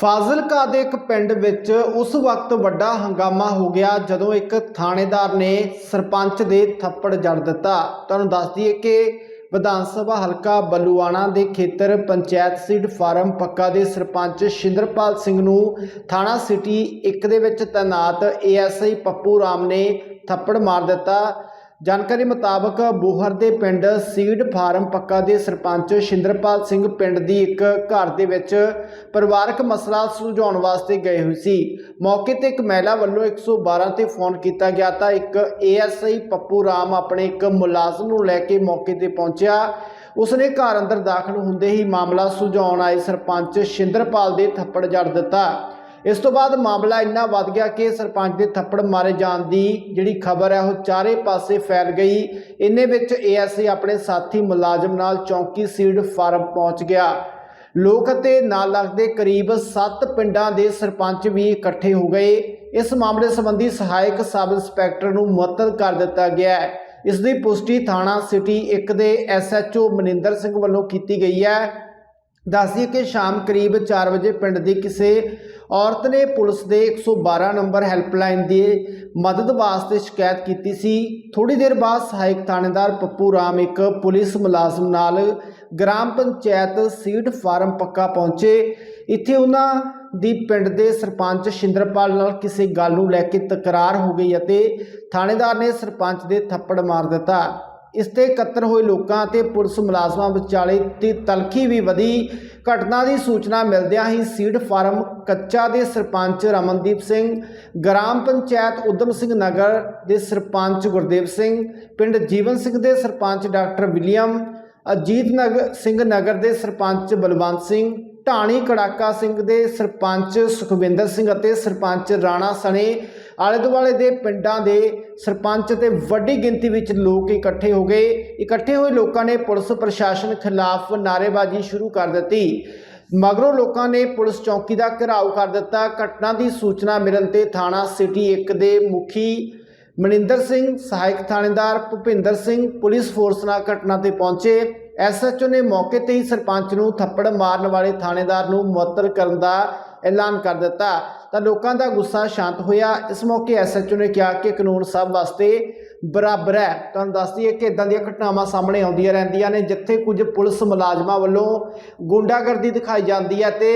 ਫਾਜ਼ਿਲਕਾ ਦੇ ਇੱਕ ਪਿੰਡ ਵਿੱਚ ਉਸ ਵਕਤ ਵੱਡਾ ਹੰਗਾਮਾ ਹੋ ਗਿਆ ਜਦੋਂ ਇੱਕ ਥਾਣੇਦਾਰ ਨੇ ਸਰਪੰਚ ਦੇ ਥੱਪੜ ਜੜ ਦਿੱਤਾ। ਤੁਹਾਨੂੰ ਦੱਸ ਦਈਏ ਕਿ ਵਿਧਾਨ ਸਭਾ ਹਲਕਾ ਬੱਲੂਆਣਾ ਦੇ ਖੇਤਰ ਪੰਚਾਇਤ ਸੀਟ ਫਾਰਮ ਪੱਕਾ ਦੇ ਸਰਪੰਚ ਸ਼ਿੰਦਰਪਾਲ ਸਿੰਘ ਨੂੰ ਥਾਣਾ ਸਿਟੀ 1 ਦੇ ਵਿੱਚ ਤੈਨਾਤ ਏਐਸਆਈ ਪੱਪੂ ਰਾਮ ਨੇ ਥੱਪੜ ਮਾਰ ਦਿੱਤਾ। ਜਾਣਕਾਰੀ ਮੁਤਾਬਕ ਬੋਹਰ ਦੇ ਪਿੰਡ ਸੀਡ ਫਾਰਮ ਪੱਕਾ ਦੇ ਸਰਪੰਚ ਸ਼ਿੰਦਰਪਾਲ ਸਿੰਘ ਪਿੰਡ ਦੀ ਇੱਕ ਘਰ ਦੇ ਵਿੱਚ ਪਰਿਵਾਰਕ ਮਸਲਾ ਸੁਲਝਾਉਣ ਵਾਸਤੇ ਗਏ ਹੋਏ ਸੀ। ਮੌਕੇ ਤੇ ਇੱਕ ਮਹਿਲਾ ਵੱਲੋਂ 112 ਤੇ ਫੋਨ ਕੀਤਾ ਗਿਆ ਤਾਂ ਇੱਕ ਏਐਸਆਈ ਪੱਪੂ ਰਾਮ ਆਪਣੇ ਇੱਕ ਮੁਲਾਜ਼ਮ ਨੂੰ ਲੈ ਕੇ ਮੌਕੇ ਤੇ ਪਹੁੰਚਿਆ। ਉਸਨੇ ਘਰ ਅੰਦਰ ਦਾਖਲ ਹੁੰਦੇ ਹੀ ਮਾਮਲਾ ਸੁਲਝਾਉਣ ਆਏ ਸਰਪੰਚ ਸ਼ਿੰਦਰਪਾਲ ਦੇ ਥੱਪੜ ਜੜ ਦਿੱਤਾ। ਇਸ ਤੋਂ ਬਾਅਦ ਮਾਮਲਾ ਇੰਨਾ ਵੱਧ ਗਿਆ ਕਿ ਸਰਪੰਚ ਦੇ ਥੱਪੜ ਮਾਰੇ ਜਾਣ ਦੀ ਜਿਹੜੀ ਖਬਰ ਹੈ, ਉਹ ਚਾਰੇ ਪਾਸੇ ਫੈਲ ਗਈ। ਇੰਨੇ ਵਿੱਚ ਏਐਸਏ ਆਪਣੇ ਸਾਥੀ ਮੁਲਾਜ਼ਮ ਨਾਲ ਚੌਂਕੀ ਸੀਡ ਫਾਰਮ ਪਹੁੰਚ ਗਿਆ। ਲੋਕ ਅਤੇ ਨਾਲ ਲੱਗਦੇ ਕਰੀਬ 7 ਪਿੰਡਾਂ ਦੇ ਸਰਪੰਚ ਵੀ ਇਕੱਠੇ ਹੋ ਗਏ। ਇਸ ਮਾਮਲੇ ਸੰਬੰਧੀ ਸਹਾਇਕ ਸਬ ਇੰਸਪੈਕਟਰ ਨੂੰ ਮੁਅੱਤਲ ਕਰ ਦਿੱਤਾ ਗਿਆ ਹੈ। ਇਸ ਦੀ ਪੁਸ਼ਟੀ ਥਾਣਾ ਸਿਟੀ 1 ਦੇ ਐਸਐਚਓ ਮਨਿੰਦਰ ਸਿੰਘ ਵੱਲੋਂ ਕੀਤੀ ਗਈ ਹੈ। ਦੱਸਦੀ ਕਿ ਸ਼ਾਮ ਕਰੀਬ 4 ਵਜੇ ਪਿੰਡ ਦੀ ਕਿਸੇ ਔਰਤ ਨੇ ਪੁਲਿਸ ਦੇ 112 ਨੰਬਰ ਹੈਲਪਲਾਈਨ ਦੀ ਮਦਦ ਵਾਸਤੇ ਸ਼ਿਕਾਇਤ ਕੀਤੀ ਸੀ। ਥੋੜੀ ਦੇਰ ਬਾਅਦ ਸਹਾਇਕ ਥਾਣੇਦਾਰ ਪੱਪੂ ਰਾਮ ਇੱਕ ਪੁਲਿਸ ਮੁਲਾਜ਼ਮ ਨਾਲ ਗ੍ਰਾਮ ਪੰਚਾਇਤ ਸੀਟ ਫਾਰਮ ਪੱਕਾ ਪਹੁੰਚੇ। ਇੱਥੇ ਉਹਨਾਂ ਦੀ ਪਿੰਡ ਦੇ ਸਰਪੰਚ ਸ਼ਿੰਦਰਪਾਲ ਨਾਲ ਕਿਸੇ ਗੱਲ ਨੂੰ ਲੈ ਕੇ ਤਕਰਾਰ ਹੋ ਗਈ ਅਤੇ ਥਾਣੇਦਾਰ ਨੇ ਸਰਪੰਚ ਦੇ ਥੱਪੜ ਮਾਰ ਦਿੱਤਾ। ਇਸ ਤੇ ਇਕੱਤਰ ਹੋਏ ਲੋਕਾਂ ਅਤੇ ਪੁਲਿਸ ਮੁਲਾਜ਼ਮਾਂ ਵਿਚਾਲੇ ਤੇ ਤਲਖੀ ਵੀ ਵਧੀ। ਘਟਨਾ ਦੀ ਸੂਚਨਾ ਮਿਲਦਿਆਂ ਹੀ ਸੀਡ ਫਾਰਮ ਕੱਚਾ ਦੇ ਸਰਪੰਚ ਰਮਨਦੀਪ ਸਿੰਘ, ਗ੍ਰਾਮ ਪੰਚਾਇਤ ਉਦਮ ਸਿੰਘ ਨਗਰ ਦੇ ਸਰਪੰਚ ਗੁਰਦੇਵ ਸਿੰਘ, ਪਿੰਡ ਜੀਵਨ ਸਿੰਘ ਦੇ ਸਰਪੰਚ ਡਾਕਟਰ ਵਿਲੀਅਮ, ਅਜੀਤ ਨਗਰ ਸਿੰਘ ਨਗਰ ਦੇ ਸਰਪੰਚ ਬਲਵੰਤ ਸਿੰਘ, ਢਾਣੀ ਕੜਾਕਾ ਸਿੰਘ ਦੇ ਸਰਪੰਚ ਸੁਖਵਿੰਦਰ ਸਿੰਘ ਅਤੇ ਸਰਪੰਚ ਰਾਣਾ ਸਣੇ ਆਲੇ ਦੁਆਲੇ ਦੇ ਪਿੰਡਾਂ ਦੇ ਸਰਪੰਚ ਤੇ ਵੱਡੀ ਗਿਣਤੀ ਵਿੱਚ ਲੋਕ ਇਕੱਠੇ ਹੋ ਗਏ। ਇਕੱਠੇ ਹੋਏ ਲੋਕਾਂ ਨੇ ਪੁਲਿਸ ਪ੍ਰਸ਼ਾਸਨ ਖਿਲਾਫ ਨਾਅਰੇਬਾਜ਼ੀ ਸ਼ੁਰੂ ਕਰ ਦਿੱਤੀ। ਮਗਰੋਂ ਲੋਕਾਂ ਨੇ ਪੁਲਿਸ ਚੌਕੀ ਦਾ ਘਿਰਾਓ ਕਰ ਦਿੱਤਾ। ਘਟਨਾ ਦੀ ਸੂਚਨਾ ਮਿਲਣ ਤੇ ਥਾਣਾ ਸਿਟੀ 1 ਦੇ ਮੁਖੀ ਮਨਿੰਦਰ ਸਿੰਘ, ਸਹਾਇਕ ਥਾਣੇਦਾਰ ਭੁਪਿੰਦਰ ਸਿੰਘ, ਪੁਲਿਸ ਫੋਰਸ ਨਾਲ ਘਟਨਾ ਤੇ ਪਹੁੰਚੇ। ਐਸਐਚਓ ਨੇ ਮੌਕੇ ਤੇ ਹੀ ਸਰਪੰਚ ਨੂੰ ਥੱਪੜ ਮਾਰਨ ਵਾਲੇ ਥਾਣੇਦਾਰ ਨੂੰ ਮੁਅੱਤਲ ਕਰਨ ਦਾ ਐਲਾਨ ਕਰ ਦਿੱਤਾ। ਤਾਂ ਲੋਕਾਂ ਦਾ ਗੁੱਸਾ ਸ਼ਾਂਤ ਹੋਇਆ। ਇਸ ਮੌਕੇ ਐਸਐਚਓ ਨੇ ਕਿਹਾ ਕਿ ਕਾਨੂੰਨ ਸਭ ਵਾਸਤੇ ਬਰਾਬਰ ਹੈ। ਤੁਹਾਨੂੰ ਦੱਸ ਦਈਏ ਕਿ ਇਦਾਂ ਦੀਆਂ ਘਟਨਾਵਾਂ ਸਾਹਮਣੇ ਆਉਂਦੀਆਂ ਰਹਿੰਦੀਆਂ ਨੇ, ਜਿੱਥੇ ਕੁਝ ਪੁਲਿਸ ਮੁਲਾਜ਼ਮਾਂ ਵੱਲੋਂ ਗੁੰਡਾਗਰਦੀ ਦਿਖਾਈ ਜਾਂਦੀ ਹੈ ਤੇ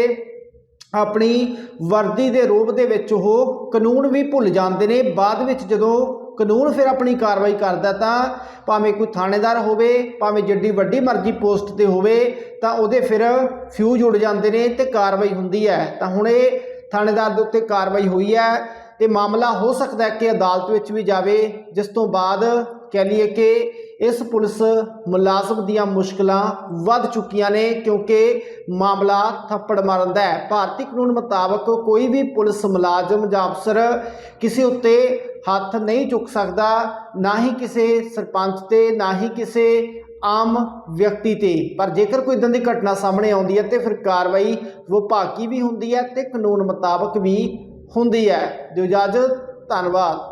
ਆਪਣੀ ਵਰਦੀ ਦੇ ਰੂਪ ਦੇ ਵਿੱਚ ਉਹ ਕਾਨੂੰਨ ਵੀ ਭੁੱਲ ਜਾਂਦੇ ਨੇ। ਬਾਅਦ ਵਿੱਚ ਜਦੋਂ ਕਾਨੂੰਨ ਫਿਰ ਆਪਣੀ ਕਾਰਵਾਈ ਕਰਦਾ ਤਾਂ ਭਾਵੇਂ ਕੋਈ ਥਾਣੇਦਾਰ ਹੋਵੇ, ਭਾਵੇਂ ਜਿੱਡੀ ਵੱਡੀ ਮਰਜ਼ੀ ਪੋਸਟ ਤੇ ਹੋਵੇ, ਤਾਂ ਉਹਦੇ ਫਿਰ ਫਿਊਜ਼ ਉੱਡ ਜਾਂਦੇ ਨੇ ਤੇ ਕਾਰਵਾਈ ਹੁੰਦੀ ਹੈ। ਤਾਂ ਹੁਣ ਇਹ ਥਾਣੇਦਾਰ ਦੇ ਉੱਤੇ ਕਾਰਵਾਈ ਹੋਈ ਹੈ ਤੇ ਮਾਮਲਾ ਹੋ ਸਕਦਾ ਹੈ ਕਿ ਅਦਾਲਤ ਵਿੱਚ ਵੀ ਜਾਵੇ, ਜਿਸ ਤੋਂ ਬਾਅਦ ਕਹਿ ਲਈਏ ਕਿ ਇਸ ਪੁਲਿਸ ਮੁਲਾਜ਼ਮ ਦੀਆਂ ਮੁਸ਼ਕਲਾਂ ਵੱਧ ਚੁੱਕੀਆਂ ਨੇ, ਕਿਉਂਕਿ ਮਾਮਲਾ ਥੱਪੜ ਮਾਰਨ ਦਾ ਹੈ। ਭਾਰਤੀ ਕਾਨੂੰਨ ਮੁਤਾਬਕ ਕੋਈ ਵੀ ਪੁਲਿਸ ਮੁਲਾਜ਼ਮ ਜਾਂ ਅਫਸਰ ਕਿਸੇ ਉੱਤੇ ਹੱਥ ਨਹੀਂ ਚੁੱਕ ਸਕਦਾ, ਨਾ ਹੀ ਕਿਸੇ ਸਰਪੰਚ ਤੇ, ਨਾ ਹੀ ਕਿਸੇ ਆਮ ਵਿਅਕਤੀ ਤੇ। ਪਰ ਜੇਕਰ ਕੋਈ ਇਦਾਂ ਦੀ ਘਟਨਾ ਸਾਹਮਣੇ ਆਉਂਦੀ ਹੈ, ਤੇ ਫਿਰ ਕਾਰਵਾਈ ਵਿਭਾਗੀ ਵੀ ਹੁੰਦੀ ਹੈ ਤੇ ਕਾਨੂੰਨ ਮੁਤਾਬਕ ਵੀ ਹੁੰਦੀ ਹੈ। ਦਿਓ ਇਜਾਜ਼ਤ, ਧੰਨਵਾਦ।